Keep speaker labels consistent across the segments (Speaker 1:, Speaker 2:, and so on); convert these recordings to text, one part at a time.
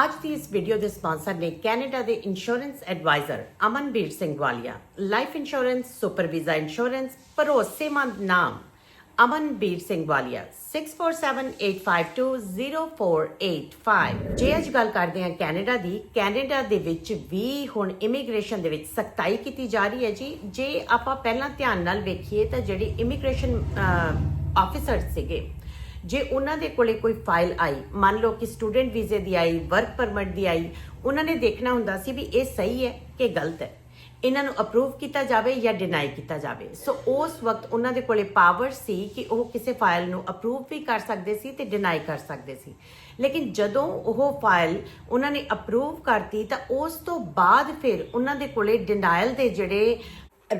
Speaker 1: ਅੱਜ ਦੀ ਇਸ ਵੀਡੀਓ ਦੇ ਸਪਾਂਸਰ ਨੇ ਕੈਨੇਡਾ ਦੇ insurance adviser Amanbir Singh Walia life insurance super visa insurance ਭਰੋਸੇਮੰਦ ਨਾਮ ਅਮਨਬੀਰ ਸਿੰਘ ਵਾਲੀਆ 6478520485 ਜੇ ਅੱਜ ਗੱਲ ਕਰਦੇ ਹਾਂ ਕੈਨੇਡਾ ਦੀ ਕੈਨੇਡਾ ਦੇ ਵਿੱਚ ਵੀ ਹੁਣ ਇਮੀਗ੍ਰੇਸ਼ਨ ਦੇ ਵਿੱਚ ਸਖਤਾਈ ਕੀਤੀ ਜਾ ਰਹੀ ਹੈ ਜੀ। ਜੇ ਆਪਾਂ ਪਹਿਲਾਂ ਧਿਆਨ ਨਾਲ ਵੇਖੀਏ ਤਾਂ ਜਿਹੜੀ ਇਮੀਗ੍ਰੇਸ਼ਨ ਆਫੀਸਰ ਸੀਗੇ ਜੇ ਉਹਨਾਂ ਦੇ ਕੋਲੇ ਕੋਈ ਫਾਈਲ ਆਈ, ਮੰਨ ਲਓ ਕਿ ਸਟੂਡੈਂਟ ਵੀਜ਼ੇ ਦੀ ਆਈ, ਵਰਕ ਪਰਮਿਟ ਦੀ ਆਈ, ਉਹਨਾਂ ਨੇ ਦੇਖਣਾ ਹੁੰਦਾ ਸੀ ਵੀ ਇਹ ਸਹੀ ਹੈ ਕਿ ਗਲਤ ਹੈ। ਇਹਨਾਂ ਨੂੰ ਅਪਰੂਵ ਕੀਤਾ ਜਾਵੇ ਜਾਂ ਡਿਨਾਈ ਕੀਤਾ ਜਾਵੇ। ਸੋ ਉਸ ਵਕਤ ਉਹਨਾਂ ਦੇ ਕੋਲੇ ਪਾਵਰ ਸੀ ਕਿ ਉਹ ਕਿਸੇ ਫਾਈਲ ਨੂੰ ਅਪਰੂਵ ਵੀ ਕਰ ਸਕਦੇ ਸੀ ਤੇ ਡਿਨਾਈ ਕਰ ਸਕਦੇ ਸੀ। ਲੇਕਿਨ ਜਦੋਂ ਉਹ ਫਾਈਲ ਉਹਨਾਂ ਨੇ ਅਪਰੂਵ ਕਰਤੀ, ਤਾਂ ਉਸ ਤੋਂ ਬਾਅਦ ਫਿਰ ਉਹਨਾਂ ਦੇ ਕੋਲੇ ਡਿਨਾਇਲ ਦੇ ਜਿਹੜੇ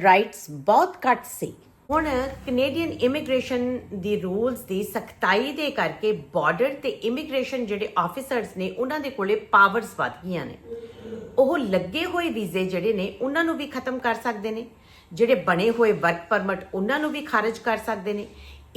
Speaker 1: ਰਾਈਟਸ ਬਹੁਤ ਘੱਟ ਸੀ। ਹੁਣ ਕੈਨੇਡੀਅਨ ਇਮੀਗ੍ਰੇਸ਼ਨ ਦੀ ਰੂਲਸ ਦੀ ਸਖਤਾਈ ਦੇ ਕਰਕੇ ਬਾਰਡਰ ਤੇ ਇਮੀਗ੍ਰੇਸ਼ਨ ਜਿਹੜੇ ਆਫੀਸਰਸ ਨੇ, ਉਹਨਾਂ ਦੇ ਕੋਲੇ ਪਾਵਰਸ ਵੱਧ ਗਈਆਂ ਨੇ। ਉਹ ਲੱਗੇ ਹੋਏ ਵੀਜ਼ੇ ਜਿਹੜੇ ਨੇ, ਉਹਨਾਂ ਨੂੰ ਵੀ ਖਤਮ ਕਰ ਸਕਦੇ ਨੇ। ਜਿਹੜੇ ਬਣੇ ਹੋਏ ਵਰਕ ਪਰਮਿਟ ਉਹਨਾਂ ਨੂੰ ਵੀ ਖਾਰਜ ਕਰ ਸਕਦੇ ਨੇ।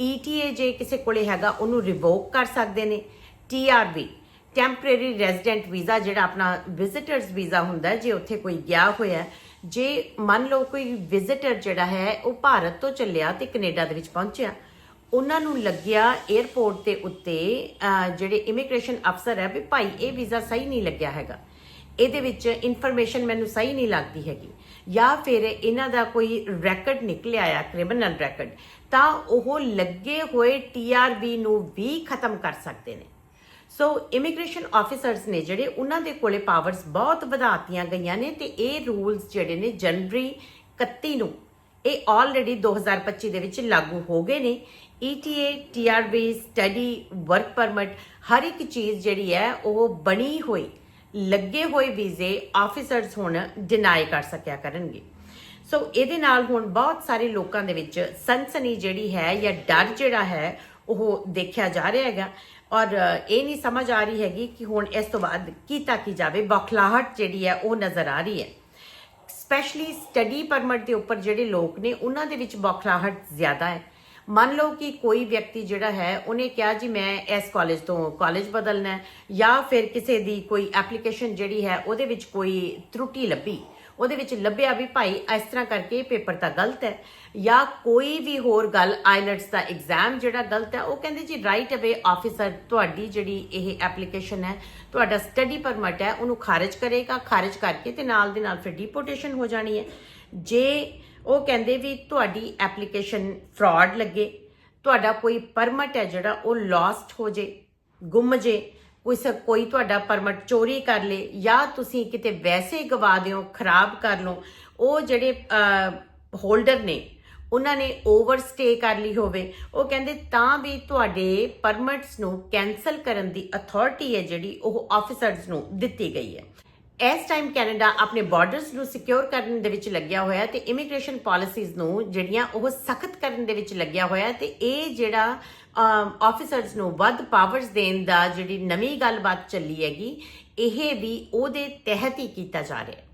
Speaker 1: ETA ਜੇ ਕਿਸੇ ਕੋਲੇ ਹੈਗਾ, ਉਹਨੂੰ ਰਿਵੋਕ ਕਰ ਸਕਦੇ ਨੇ। TRV ਟੈਂਪਰੇਰੀ ਰੈਜ਼ੀਡੈਂਟ ਵੀਜ਼ਾ ਜਿਹੜਾ ਆਪਣਾ ਵਿਜ਼ਿਟਰਸ ਵੀਜ਼ਾ ਹੁੰਦਾ ਜੇ ਉੱਥੇ ਕੋਈ ਗਿਆ ਹੋਇਆ ਜੇ ਮੰਨ ਲਓ ਕੋਈ ਵਿਜ਼ਿਟਰ ਜਿਹੜਾ ਹੈ, ਉਹ ਭਾਰਤ ਤੋਂ ਚੱਲਿਆ ਤੇ ਕੈਨੇਡਾ ਦੇ ਵਿੱਚ ਪਹੁੰਚਿਆ, ਉਹਨਾਂ ਨੂੰ ਲੱਗਿਆ 에ਅਰਪੋਰਟ ਦੇ ਉੱਤੇ ਜਿਹੜੇ ਇਮੀਗ੍ਰੇਸ਼ਨ ਅਫਸਰ ਹੈ ਵੀ ਭਾਈ, ਇਹ ਵੀਜ਼ਾ ਸਹੀ ਨਹੀਂ ਲੱਗਿਆ ਹੈਗਾ। ਇਹਦੇ ਵਿੱਚ ਇਨਫੋਰਮੇਸ਼ਨ ਮੈਨੂੰ ਸਹੀ ਨਹੀਂ ਲੱਗਦੀ ਹੈਗੀ। ਜਾਂ ਫਿਰ ਇਹਨਾਂ ਦਾ ਕੋਈ ਰੈਕਡ ਨਿਕਲਿਆ ਆ ਕ੍ਰਿਮੀਨਲ ਰੈਕਡ ਤਾਂ ਉਹ ਲੱਗੇ ਹੋਏ ਟੀਆਰਬੀ ਨੂੰ ਵੀ ਖਤਮ ਕਰ ਸਕਦੇ ਨੇ। ਸੋ ਇਮੀਗ੍ਰੇਸ਼ਨ ਆਫੀਸਰਸ ਨੇ ਜਿਹੜੇ ਉਹਨਾਂ ਦੇ ਕੋਲੇ ਪਾਵਰਸ ਬਹੁਤ ਵਧਾਤੀਆਂ ਗਈਆਂ ਨੇ ਤੇ ਇਹ ਰੂਲਸ ਜਿਹੜੇ ਨੇ ਜਨਵਰੀ 31 ਨੂੰ, ਇਹ ਆਲਰੇਡੀ 2025 ਦੇ ਵਿੱਚ ਲਾਗੂ ਹੋ ਗਏ ਨੇ। E ETA TRB study work permit ਹਰ ਇੱਕ ਚੀਜ਼ ਜਿਹੜੀ ਹੈ ਉਹ ਬਣੀ ਹੋਈ, ਲੱਗੇ ਹੋਏ ਵੀਜ਼ੇ ਆਫੀਸਰਸ ਹੁਣ ਡਿਨਾਈ ਕਰ ਸਕਿਆ ਕਰਨਗੇ। ਸੋ ਇਹਦੇ ਨਾਲ ਹੁਣ ਬਹੁਤ ਸਾਰੇ ਲੋਕਾਂ ਦੇ ਵਿੱਚ ਸਨਸਨੀ ਜਿਹੜੀ ਹੈ ਜਾਂ ਡਰ ਜਿਹੜਾ ਹੈ ਉਹ ਦੇਖਿਆ ਜਾ ਰਿਹਾ ਹੈਗਾ। ਔਰ ਇਹ ਨਹੀਂ ਸਮਝ ਆ ਰਹੀ ਹੈਗੀ ਕਿ ਹੁਣ ਇਸ ਤੋਂ ਬਾਅਦ ਕੀਤਾ ਕੀ ਜਾਵੇ। ਬੌਖਲਾਹਟ ਜਿਹੜੀ ਹੈ, ਉਹ ਨਜ਼ਰ ਆ ਰਹੀ ਹੈ। ਸਪੈਸ਼ਲੀ ਸਟੱਡੀ ਪਰਮਿਟ ਦੇ ਉੱਪਰ ਜਿਹੜੇ ਲੋਕ ਨੇ, ਉਹਨਾਂ ਦੇ ਵਿੱਚ ਬੌਖਲਾਹਟ ਜ਼ਿਆਦਾ ਹੈ। ਮੰਨ ਲਓ ਕਿ ਕੋਈ ਵਿਅਕਤੀ ਜਿਹੜਾ ਹੈ, ਉਹਨੇ ਕਿਹਾ, ਜੀ, ਮੈਂ ਇਸ ਕਾਲਜ ਤੋਂ ਕਾਲਜ ਬਦਲਣਾ ਹੈ। ਜਾਂ ਫਿਰ ਕਿਸੇ ਦੀ ਕੋਈ ਐਪਲੀਕੇਸ਼ਨ ਜਿਹੜੀ ਹੈ, ਉਹਦੇ ਵਿੱਚ ਕੋਈ ਤਰੁੱਟੀ ਲੱਭੀ। ਉਹਦੇ ਵਿੱਚ ਲੱਭਿਆ ਵੀ ਭਾਈ ਇਸ ਤਰ੍ਹਾਂ ਕਰਕੇ ਪੇਪਰ ਤਾਂ ਗਲਤ ਹੈ। ਜਾਂ ਕੋਈ ਵੀ ਹੋਰ ਗੱਲ, ਆਈਲਟਸ ਦਾ ਐਗਜ਼ਾਮ ਜਿਹੜਾ ਗਲਤ ਹੈ, ਉਹ ਕਹਿੰਦੇ ਜੀ ਰਾਈਟ ਅਵੇ ਆਫੀਸਰ ਤੁਹਾਡੀ ਜਿਹੜੀ ਇਹ ਐਪਲੀਕੇਸ਼ਨ ਹੈ, ਤੁਹਾਡਾ ਸਟੱਡੀ ਪਰਮਿਟ ਹੈ, ਉਹਨੂੰ ਖਾਰਜ ਕਰੇਗਾ। ਖਾਰਜ ਕਰਕੇ ਤੇ ਨਾਲ ਦੇ ਨਾਲ ਫਿਰ ਡਿਪੋਰਟੇਸ਼ਨ ਹੋ ਜਾਣੀ ਹੈ। ਜੇ ਉਹ ਕਹਿੰਦੇ ਵੀ ਤੁਹਾਡੀ ਐਪਲੀਕੇਸ਼ਨ ਫਰਾਡ ਲੱਗੇ, ਤੁਹਾਡਾ ਕੋਈ ਪਰਮਿਟ ਹੈ ਜਿਹੜਾ, ਉਹ ਲਾਸਟ ਹੋ ਜੇ, ਗੁੰਮ ਜੇ ਕੋਈ ਸ ਕੋਈ ਤੁਹਾਡਾ ਪਰਮਿਟ ਚੋਰੀ ਕਰ ਲੇ ਜਾਂ ਤੁਸੀਂ ਕਿਤੇ ਵੈਸੇ ਗਵਾ ਦਿਓ, ਖਰਾਬ ਕਰ ਲਓ, ਉਹ ਜਿਹੜੇ ਹੋਲਡਰ ਨੇ, ਉਹਨਾਂ ਨੇ ਓਵਰਸਟੇ ਕਰ ਲਈ ਹੋਵੇ, ਉਹ ਕਹਿੰਦੇ ਤਾਂ ਵੀ ਤੁਹਾਡੇ ਪਰਮਿਟਸ ਨੂੰ ਕੈਨਸਲ ਕਰਨ ਦੀ ਅਥਾਰਟੀ ਹੈ ਜਿਹੜੀ ਉਹ ਆਫੀਸਰਸ ਨੂੰ ਦਿੱਤੀ ਗਈ ਹੈ। ਇਸ ਟਾਈਮ ਕੈਨੇਡਾ ਆਪਣੇ ਬਾਰਡਰਸ ਨੂੰ ਸਿਕਿਉਰ ਕਰਨ ਦੇ ਵਿੱਚ ਲੱਗਿਆ ਹੋਇਆ ਹੈ ਤੇ ਇਮੀਗ੍ਰੇਸ਼ਨ ਪਾਲਿਸੀਜ਼ ਨੂੰ ਜਿਹੜੀਆਂ ਉਹ ਸਖਤ ਕਰਨ ਦੇ ਵਿੱਚ ਲੱਗਿਆ ਹੋਇਆ ਹੈ ਤੇ ਇਹ ਜਿਹੜਾ ਆਫੀਸਰਸ ਨੂੰ ਵੱਧ ਪਾਵਰਸ ਦੇਣ ਦਾ ਜਿਹੜੀ ਨਵੀਂ ਗੱਲਬਾਤ ਚੱਲੀ ਹੈਗੀ, ਇਹ ਵੀ ਉਹਦੇ ਤਹਿਤ ਹੀ ਕੀਤਾ ਜਾ ਰਿਹਾ ਹੈ।